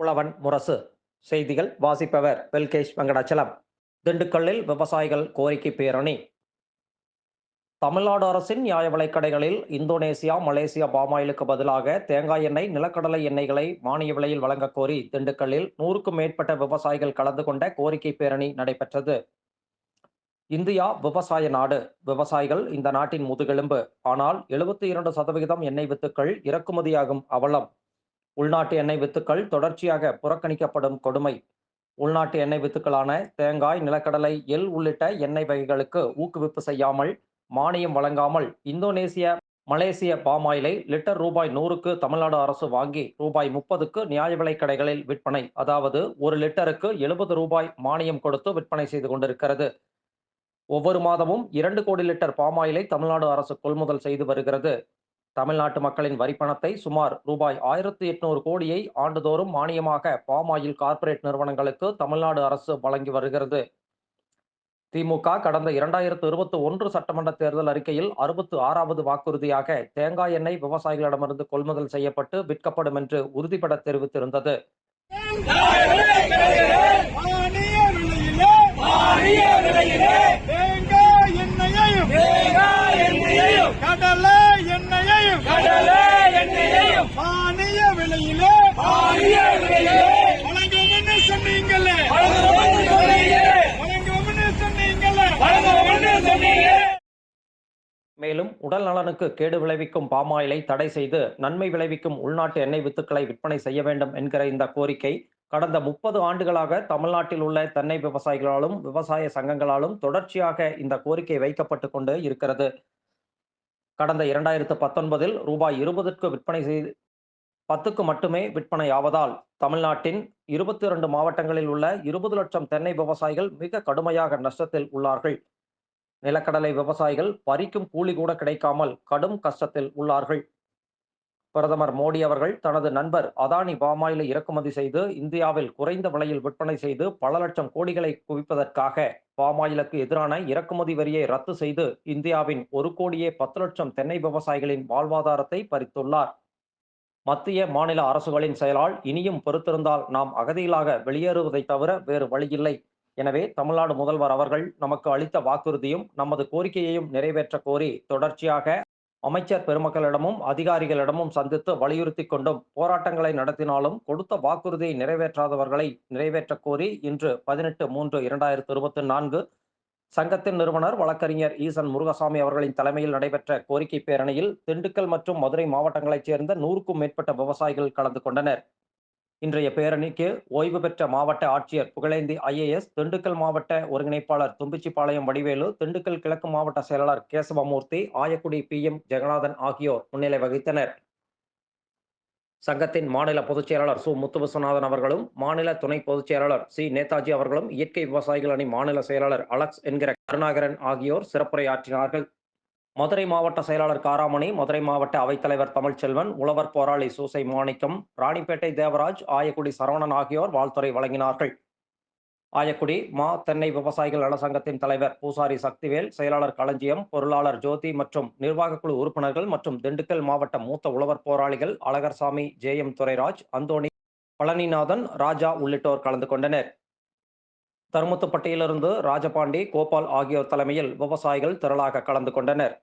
உழவன் முரசு. செய்திகள் வாசிப்பவர் வெல்கேஷ் வெங்கடாச்சலம். திண்டுக்கல்லில் விவசாயிகள் கோரிக்கை பேரணி. தமிழ்நாடு அரசின் நியாய விலைக்கடைகளில் இந்தோனேசியா மலேசியா பாமாயிலுக்கு பதிலாக தேங்காய் எண்ணெய் நிலக்கடலை எண்ணெய்களை மானிய விலையில் வழங்கக் கோரி திண்டுக்கல்லில் நூறுக்கும் மேற்பட்ட விவசாயிகள் கலந்து கொண்ட கோரிக்கை பேரணி நடைபெற்றது. இந்தியா விவசாய நாடு. விவசாயிகள் இந்த நாட்டின் முதுகெலும்பு. ஆனால் எழுபத்தி இரண்டு சதவிகிதம் எண்ணெய் வித்துக்கள் இறக்குமதியாகும் அவலம். உள்நாட்டு எண்ணெய் வித்துக்கள் தொடர்ச்சியாக புறக்கணிக்கப்படும் கொடுமை. உள்நாட்டு எண்ணெய் வித்துக்களான தேங்காய் நிலக்கடலை எல் உள்ளிட்ட எண்ணெய் வகைகளுக்கு ஊக்குவிப்பு செய்யாமல் மானியம் வழங்காமல் இந்தோனேசிய மலேசிய பாமாயிலை லிட்டர் ரூபாய் நூறுக்கு தமிழ்நாடு அரசு வாங்கி ரூபாய் முப்பதுக்கு நியாய விலைக் கடைகளில் விற்பனை. அதாவது ஒரு லிட்டருக்கு எழுபது ரூபாய் மானியம் கொடுத்து விற்பனை செய்து கொண்டிருக்கிறது. ஒவ்வொரு மாதமும் இரண்டு கோடி லிட்டர் பாமாயிலை தமிழ்நாடு அரசு கொள்முதல் செய்து வருகிறது. தமிழ்நாட்டு மக்களின் வரிப்பணத்தை சுமார் ரூபாய் ஆயிரத்தி எட்நூறு கோடியை ஆண்டுதோறும் மானியமாக பாமாயில் கார்ப்பரேட் நிறுவனங்களுக்கு தமிழ்நாடு அரசு வழங்கி வருகிறது. திமுக கடந்த இரண்டாயிரத்து இருபத்தி ஒன்று சட்டமன்ற தேர்தல் அறிக்கையில் அறுபத்து ஆறாவது வாக்குறுதியாக தேங்காய் எண்ணெய் விவசாயிகளிடமிருந்து கொள்முதல் செய்யப்பட்டு விற்கப்படும் என்று உறுதிபட தெரிவித்திருந்தது மானிய விலையிலே மானிய விலையிலே தேங்காய் எண்ணெயையும் தேங்காய் எண்ணெயையும் கடலை எண்ணெயையும் கடலை எண்ணெயையும் மானிய விலையிலே மானிய விலையிலே வழங்குவோம்னு சொன்னீங்கல்ல வழங்குவோம்னு சொன்னீங்க வழங்குவோம்னு சொன்னீங்கல்ல வழங்குவோம்னு சொன்னீங்க மேலும் உடல் நலனுக்கு கேடு விளைவிக்கும் பாமாயிலை தடை செய்து நன்மை விளைவிக்கும் உள்நாட்டு எண்ணெய் வித்துக்களை விற்பனை செய்ய வேண்டும் என்கிற இந்த கோரிக்கை கடந்த முப்பது ஆண்டுகளாக தமிழ்நாட்டில் உள்ள தென்னை விவசாயிகளாலும் விவசாய சங்கங்களாலும் தொடர்ச்சியாக இந்த கோரிக்கை வைக்கப்பட்டு கொண்டு இருக்கிறது. கடந்த இரண்டாயிரத்து பத்தொன்பதில் ரூபாய் இருபதுக்கு விற்பனை செய்து பத்துக்கு மட்டுமே விற்பனை ஆவதால் தமிழ்நாட்டின் இருபத்தி இரண்டு மாவட்டங்களில் உள்ள இருபது லட்சம் தென்னை விவசாயிகள் மிக கடுமையாக நஷ்டத்தில் உள்ளார்கள். நிலக்கடலை விவசாயிகள் பறிக்கும் கூலி கூட கிடைக்காமல் கடும் கஷ்டத்தில் உள்ளார்கள். பிரதமர் மோடி அவர்கள் தனது நண்பர் அதானி பாமாயிலை இறக்குமதி செய்து இந்தியாவில் குறைந்த விலையில் விற்பனை செய்து பல லட்சம் கோடிகளை குவிப்பதற்காக பாமாயிலுக்கு எதிரான இறக்குமதி வரியை ரத்து செய்து இந்தியாவின் ஒரு கோடியே பத்து லட்சம் தென்னை விவசாயிகளின் வாழ்வாதாரத்தை பறித்துள்ளார். மத்திய மாநில அரசுகளின் செயலால் இனியும் பொறுத்திருந்தால் நாம் அகதிகளாக வெளியேறுவதை தவிர வேறு வழியில்லை. எனவே தமிழ்நாடு முதல்வர் அவர்கள் நமக்கு அளித்த வாக்குறுதியும் நமது கோரிக்கையையும் நிறைவேற்ற கோரி தொடர்ச்சியாக அமைச்சர் பெருமக்களிடமும் அதிகாரிகளிடமும் சந்தித்து வலியுறுத்தி கொண்டும் போராட்டங்களை நடத்தினாலும் கொடுத்த வாக்குறுதியை நிறைவேற்றாதவர்களை நிறைவேற்ற கோரி இன்று பதினெட்டு மூன்று இரண்டாயிரத்து இருபத்தி நான்கு சங்கத்தின் நிறுவனர் வழக்கறிஞர் ஈசன் முருகசாமி அவர்களின் தலைமையில் நடைபெற்ற கோரிக்கை பேரணியில் திண்டுக்கல் மற்றும் மதுரை மாவட்டங்களைச் சேர்ந்த நூறுக்கும் மேற்பட்ட விவசாயிகள் கலந்து கொண்டனர். இன்றைய பேரணிக்கு ஓய்வு பெற்ற மாவட்ட ஆட்சியர் புகழேந்தி ஐஏஎஸ் திண்டுக்கல் மாவட்ட ஒருங்கிணைப்பாளர் தும்பிச்சிப்பாளையம் வடிவேலு திண்டுக்கல் கிழக்கு மாவட்ட செயலாளர் கேசவமூர்த்தி ஆயக்குடி பி எம் ஜெகநாதன் ஆகியோர் முன்னிலை வகித்தனர். சங்கத்தின் மாநில பொதுச் செயலாளர் சு. முத்து விஸ்வநாதன் அவர்களும் மாநில துணை பொதுச் செயலாளர் சி. நேதாஜி அவர்களும் இயற்கை விவசாயிகள் அணி மாநில செயலாளர் அலெக்ஸ் என்கிற கருணாகரன் ஆகியோர் சிறப்புரையாற்றினார்கள். மதுரை மாவட்ட செயலாளர் காராமணி மதுரை மாவட்ட அவைத்தலைவர் தமிழ்ச்செல்வன் உழவர் போராளி சூசை மாணிக்கம் ராணிப்பேட்டை தேவராஜ் ஆயக்குடி சரவணன் ஆகியோர் வாழ்த்துறை வழங்கினார்கள். ஆயக்குடி மா தென்னை விவசாயிகள் நலசங்கத்தின் தலைவர் பூசாரி சக்திவேல் செயலாளர் களஞ்சியம் பொருளாளர் ஜோதி மற்றும் நிர்வாகக்குழு உறுப்பினர்கள் மற்றும் திண்டுக்கல் மாவட்ட மூத்த உழவர் போராளிகள் அழகர்சாமி ஜே எம் துரைராஜ் அந்தோணி பழனிநாதன் ராஜா உள்ளிட்டோர் கலந்து கொண்டனர். தருமத்துப்பட்டியிலிருந்து ராஜபாண்டி கோபால் ஆகியோர் தலைமையில் விவசாயிகள் திரளாக கலந்து கொண்டனர்.